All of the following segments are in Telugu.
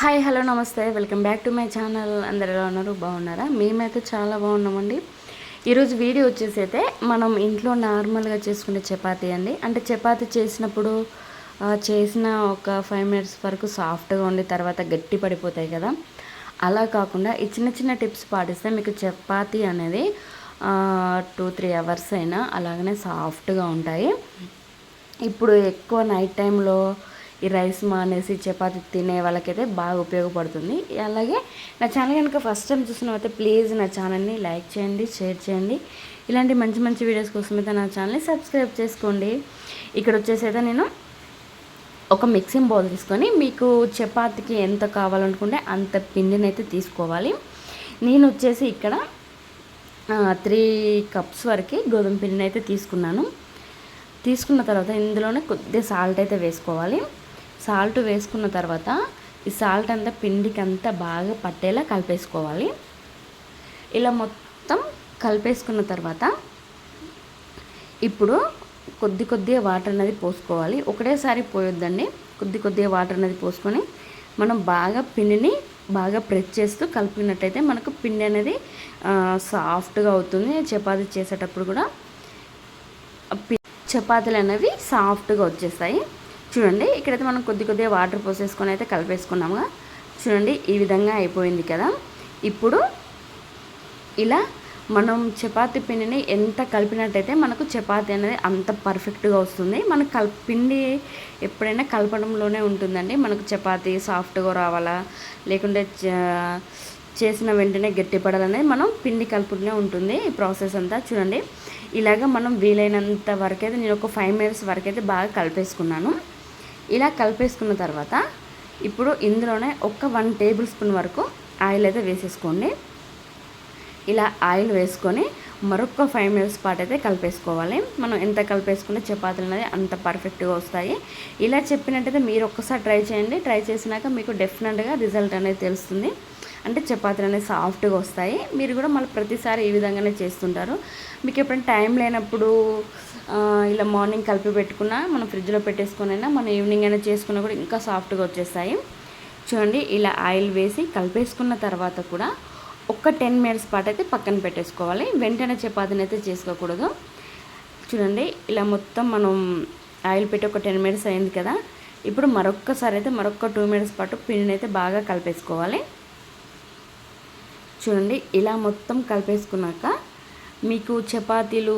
హాయ్ హలో నమస్తే. Welcome back to my channel. అందరు ఎలా ఉన్నారు బాగున్నారా? మేమైతే చాలా బాగున్నామండి. ఈరోజు వీడియో వచ్చేసి అయితే మనం ఇంట్లో నార్మల్గా చేసుకునే చపాతీ అండి. అంటే చపాతీ చేసినప్పుడు చేసిన ఒక ఫైవ్ మినిట్స్ వరకు సాఫ్ట్గా ఉండి తర్వాత గట్టి పడిపోతాయి కదా. అలా కాకుండా ఈ చిన్న చిన్న టిప్స్ పాటిస్తే మీకు చపాతీ అనేది టూ త్రీ అవర్స్ అయినా అలాగనే సాఫ్ట్గా ఉంటాయి. ఇప్పుడు ఎక్కువ నైట్ టైంలో ఈ రైస్ మానేసి చపాతి తినే వాళ్ళకైతే బాగా ఉపయోగపడుతుంది. అలాగే నా ఛానల్ కనుక ఫస్ట్ టైం చూసినవైతే ప్లీజ్ నా ఛానల్ని లైక్ చేయండి షేర్ చేయండి. ఇలాంటి మంచి మంచి వీడియోస్ కోసం అయితే నా ఛానల్ని సబ్స్క్రైబ్ చేసుకోండి. ఇక్కడ వచ్చేసి అయితే నేను ఒక మిక్సింగ్ బౌల్ తీసుకొని మీకు చపాతీకి ఎంత కావాలనుకుంటే అంత పిండిని అయితే తీసుకోవాలి. నేను వచ్చేసి ఇక్కడ త్రీ కప్స్ వరకు గోధుమ పిండిని అయితే తీసుకున్నాను. తీసుకున్న తర్వాత ఇందులోనే కొద్దిగా సాల్ట్ అయితే వేసుకోవాలి. సాల్ట్ వేసుకున్న తర్వాత ఈ సాల్ట్ అంతా పిండికి అంతా బాగా పట్టేలా కలిపేసుకోవాలి. ఇలా మొత్తం కలిపేసుకున్న తర్వాత ఇప్పుడు కొద్ది కొద్దిగా వాటర్ అనేది పోసుకోవాలి. ఒకటేసారి పోయొద్దండి. కొద్ది కొద్దిగా వాటర్ అనేది పోసుకొని మనం బాగా పిండిని బాగా ప్రెస్ చేస్తూ కలిపినట్టయితే మనకు పిండి అనేది సాఫ్ట్గా అవుతుంది. చపాతీ చేసేటప్పుడు కూడా చపాతీలు అనేవి సాఫ్ట్గా వచ్చేస్తాయి. చూడండి ఇక్కడైతే మనం కొద్ది కొద్దిగా వాటర్ పోసేసుకొని అయితే కలిపేసుకున్నాముగా. చూడండి ఈ విధంగా అయిపోయింది కదా. ఇప్పుడు ఇలా మనం చపాతీ పిండిని ఎంత కలిపినట్టయితే మనకు చపాతీ అనేది అంత పర్ఫెక్ట్గా వస్తుంది. మనకు కల్ పిండి ఎప్పుడైనా కలపడంలోనే ఉంటుందండి. మనకు చపాతీ సాఫ్ట్గా రావాలా లేకుంటే చేసిన వెంటనే గట్టిపడాలనేది మనం పిండి కలుపుతూనే ఉంటుంది ఈ ప్రాసెస్ అంతా. చూడండి ఇలాగ మనం వీలైనంత వరకు అయితే నేను ఒక ఫైవ్ మినిట్స్ వరకు అయితే బాగా కలిపేసుకున్నాను. ఇలా కలిపేసుకున్న తర్వాత ఇప్పుడు ఇందులోనే ఒక వన్ టేబుల్ స్పూన్ వరకు ఆయిల్ అయితే వేసేసుకోండి. ఇలా ఆయిల్ వేసుకొని మరొక ఫైవ్ మినిట్స్ పాటు అయితే కలిపేసుకోవాలి. మనం ఎంత కలిపేసుకుంటే చపాతీలు అనేది అంత పర్ఫెక్ట్గా వస్తాయి. ఇలా చెప్పినట్టయితే మీరు ఒక్కసారి ట్రై చేయండి. ట్రై చేసినాక మీకు డెఫినెట్గా రిజల్ట్ అనేది తెలుస్తుంది. అంటే చపాతీలు అనేది సాఫ్ట్గా వస్తాయి. మీరు కూడా మళ్ళీ ప్రతిసారి ఈ విధంగానే చేస్తుంటారు. మీకు ఎప్పుడైనా టైం లేనప్పుడు ఇలా మార్నింగ్ కలిపి పెట్టుకున్నా మనం ఫ్రిడ్జ్లో పెట్టేసుకునైనా మనం ఈవినింగ్ అయినా చేసుకున్నా కూడా ఇంకా సాఫ్ట్గా వచ్చేస్తాయి. చూడండి ఇలా ఆయిల్ వేసి కలిపేసుకున్న తర్వాత కూడా ఒక టెన్ మినిట్స్ పాటు అయితే పక్కన పెట్టేసుకోవాలి. వెంటనే చపాతీని అయితే చేసుకోకూడదు. చూడండి ఇలా మొత్తం మనం ఆయిల్ పెట్టి ఒక టెన్ మినిట్స్ అయింది కదా. ఇప్పుడు మరొక్కసారి అయితే మరొక టూ మినిట్స్ పాటు పిండిని అయితే బాగా కలిపేసుకోవాలి. చూడండి ఇలా మొత్తం కలిపేసుకున్నాక మీకు చపాతీలు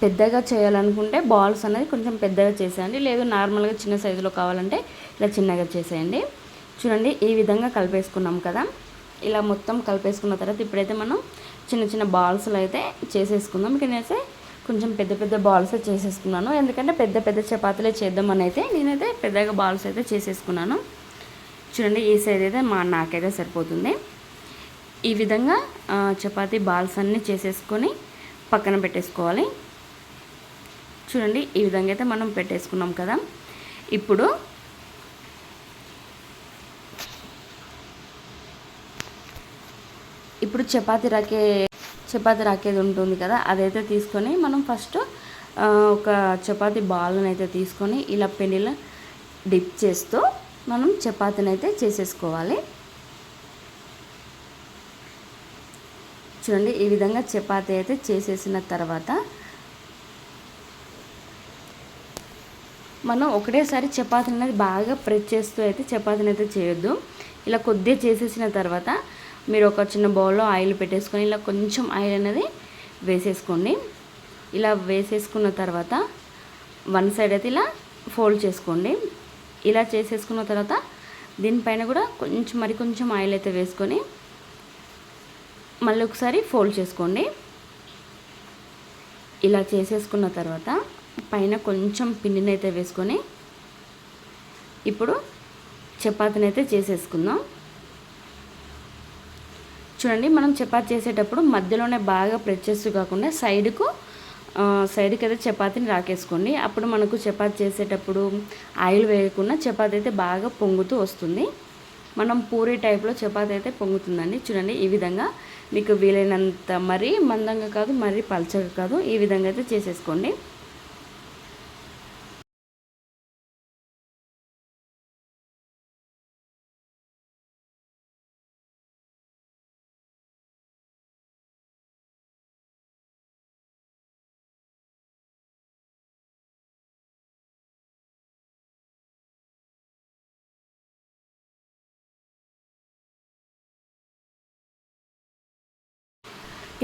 పెద్దగా చేయాలనుకుంటే బాల్స్ అనేది కొంచెం పెద్దగా చేసేయండి. లేదు నార్మల్గా చిన్న సైజులో కావాలంటే ఇలా చిన్నగా చేసేయండి. చూడండి ఈ విధంగా కలిపేసుకున్నాం కదా. ఇలా మొత్తం కలిపేసుకున్న తర్వాత ఇప్పుడైతే మనం చిన్న చిన్న బాల్స్లో అయితే చేసేసుకుందాం. నేనైతే కొంచెం పెద్ద పెద్ద బాల్స్ చేసేసుకున్నాను. ఎందుకంటే పెద్ద పెద్ద చపాతీలే చేద్దామని అయితే నేనైతే పెద్దగా బాల్స్ అయితే చేసేసుకున్నాను. చూడండి ఈ సైజ్ అయితే మా నాకైతే సరిపోతుంది. ఈ విధంగా చపాతీ బాల్స్ అన్నీ చేసేసుకొని పక్కన పెట్టేసుకోవాలి. చూడండి ఈ విధంగా అయితే మనం పెట్టేసుకున్నాం కదా. ఇప్పుడు ఇప్పుడు చపాతీ రాకే చపాతీ రాకేది ఉంటుంది కదా అదైతే తీసుకొని మనం ఫస్ట్ ఒక చపాతీ బాల్ని అయితే తీసుకొని ఇలా పెళ్ళిలో డిప్ చేస్తూ మనం చపాతీని అయితే చేసేసుకోవాలి. చూడండి ఈ విధంగా చపాతి అయితే చేసేసిన తర్వాత మనం ఒకటేసారి చపాతీని అనేది బాగా ప్రెస్ చేస్తూ అయితే చపాతీని అయితే చేయొద్దు. ఇలా కొద్దిగా చేసేసిన తర్వాత మీరు ఒక చిన్న బౌల్లో ఆయిల్ పెట్టేసుకొని ఇలా కొంచెం ఆయిల్ అనేది వేసేసుకోండి. ఇలా వేసేసుకున్న తర్వాత వన్ సైడ్ అయితే ఇలా ఫోల్డ్ చేసుకోండి. ఇలా చేసేసుకున్న తర్వాత దీనిపైన కూడా కొంచెం మరి కొంచెం ఆయిల్ అయితే వేసుకొని మళ్ళీ ఒకసారి ఫోల్డ్ చేసుకోండి. ఇలా చేసేసుకున్న తర్వాత పైన కొంచెం పిండిని అయితే వేసుకొని ఇప్పుడు చపాతీని అయితే చేసేసుకుందాం. చూడండి మనం చపాతీ చేసేటప్పుడు మధ్యలోనే బాగా ప్రెస్ చేస్తూ కాకుండా సైడ్కు సైడ్కి అయితే చపాతీని రాకేసుకోండి. అప్పుడు మనకు చపాతీ చేసేటప్పుడు ఆయిల్ వేయకుండా చపాతీ అయితే బాగా పొంగుతూ వస్తుంది. మనం పూరి టైప్లో చపాతీ అయితే పొంగుతుందండి. చూడండి ఈ విధంగా మీకు వీలైనంత మరీ మందంగా కాదు మరీ పల్చగా కాదు. ఈ విధంగా అయితే చేసేసుకోండి.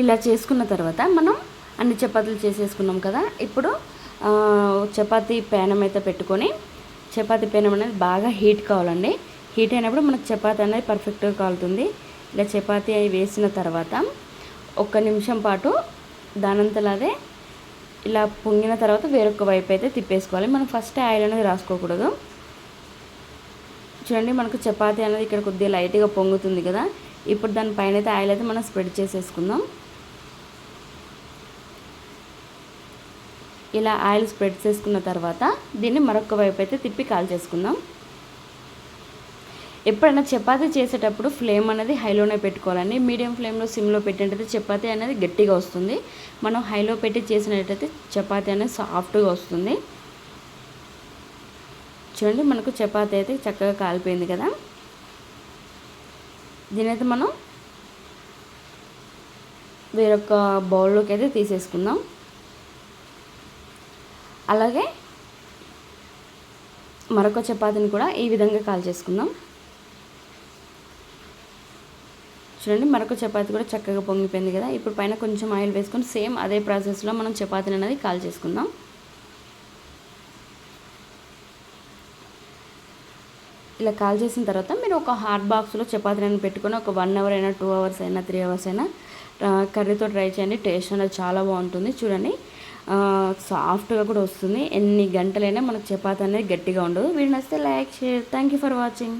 ఇలా చేసుకున్న తర్వాత మనం అన్ని చపాతీలు చేసేసుకున్నాం కదా. ఇప్పుడు చపాతీ పేనం అయితే పెట్టుకొని చపాతీ పేనం అనేది బాగా హీట్ కావాలండి. హీట్ అయినప్పుడు మనకు చపాతీ అనేది పర్ఫెక్ట్గా కాలుతుంది. ఇలా చపాతీ అవి వేసిన తర్వాత ఒక్క నిమిషం పాటు దానంతలాదే ఇలా పొంగిన తర్వాత వేరొక వైపు అయితే తిప్పేసుకోవాలి. మనం ఫస్ట్ ఆయిల్ అనేది రాసుకోకూడదు. చూడండి మనకు చపాతీ అనేది ఇక్కడ కొద్దిగా లైట్గా పొంగుతుంది కదా. ఇప్పుడు దానిపైన అయితే ఆయిల్ అయితే మనం స్ప్రెడ్ చేసేసుకుందాం. ఇలా ఆయిల్ స్ప్రెడ్ చేసుకున్న తర్వాత దీన్ని మరొక వైపు అయితే తిప్పి కాల్ చేసుకుందాం. ఎప్పుడైనా చపాతీ చేసేటప్పుడు ఫ్లేమ్ అనేది హైలోనే పెట్టుకోవాలండి. మీడియం ఫ్లేమ్లో సిమ్లో పెట్టినట్టయితే చపాతీ అనేది గట్టిగా వస్తుంది. మనం హైలో పెట్టి చేసినట్టయితే చపాతీ అనేది సాఫ్ట్గా వస్తుంది. చూడండి మనకు చపాతీ అయితే చక్కగా కాలిపోయింది కదా. దీనైతే మనం వేరొక బౌల్లోకి అయితే తీసేసుకుందాం. అలాగే మరొక చపాతీని కూడా ఈ విధంగా కాల్ చేసుకుందాం. చూడండి మరొక చపాతీ కూడా చక్కగా పొంగిపోయింది కదా. ఇప్పుడు పైన కొంచెం ఆయిల్ వేసుకొని సేమ్ అదే ప్రాసెస్లో మనం చపాతీని అనేది కాల్ చేసుకుందాం. ఇలా కాల్ చేసిన తర్వాత మీరు ఒక హాట్ బాక్స్లో చపాతీని పెట్టుకొని ఒక వన్ అవర్ అయినా టూ అవర్స్ అయినా త్రీ అవర్స్ అయినా కర్రీతో ట్రై చేయండి. టేస్ట్ అనేది చాలా బాగుంటుంది. చూడండి సాఫ్ట్గా కూడా వస్తుంది. ఎన్ని గంటలైనా మనకు చపాతీ అనేది గట్టిగా ఉండదు. వీడిని వస్తే like share. Thank you for watching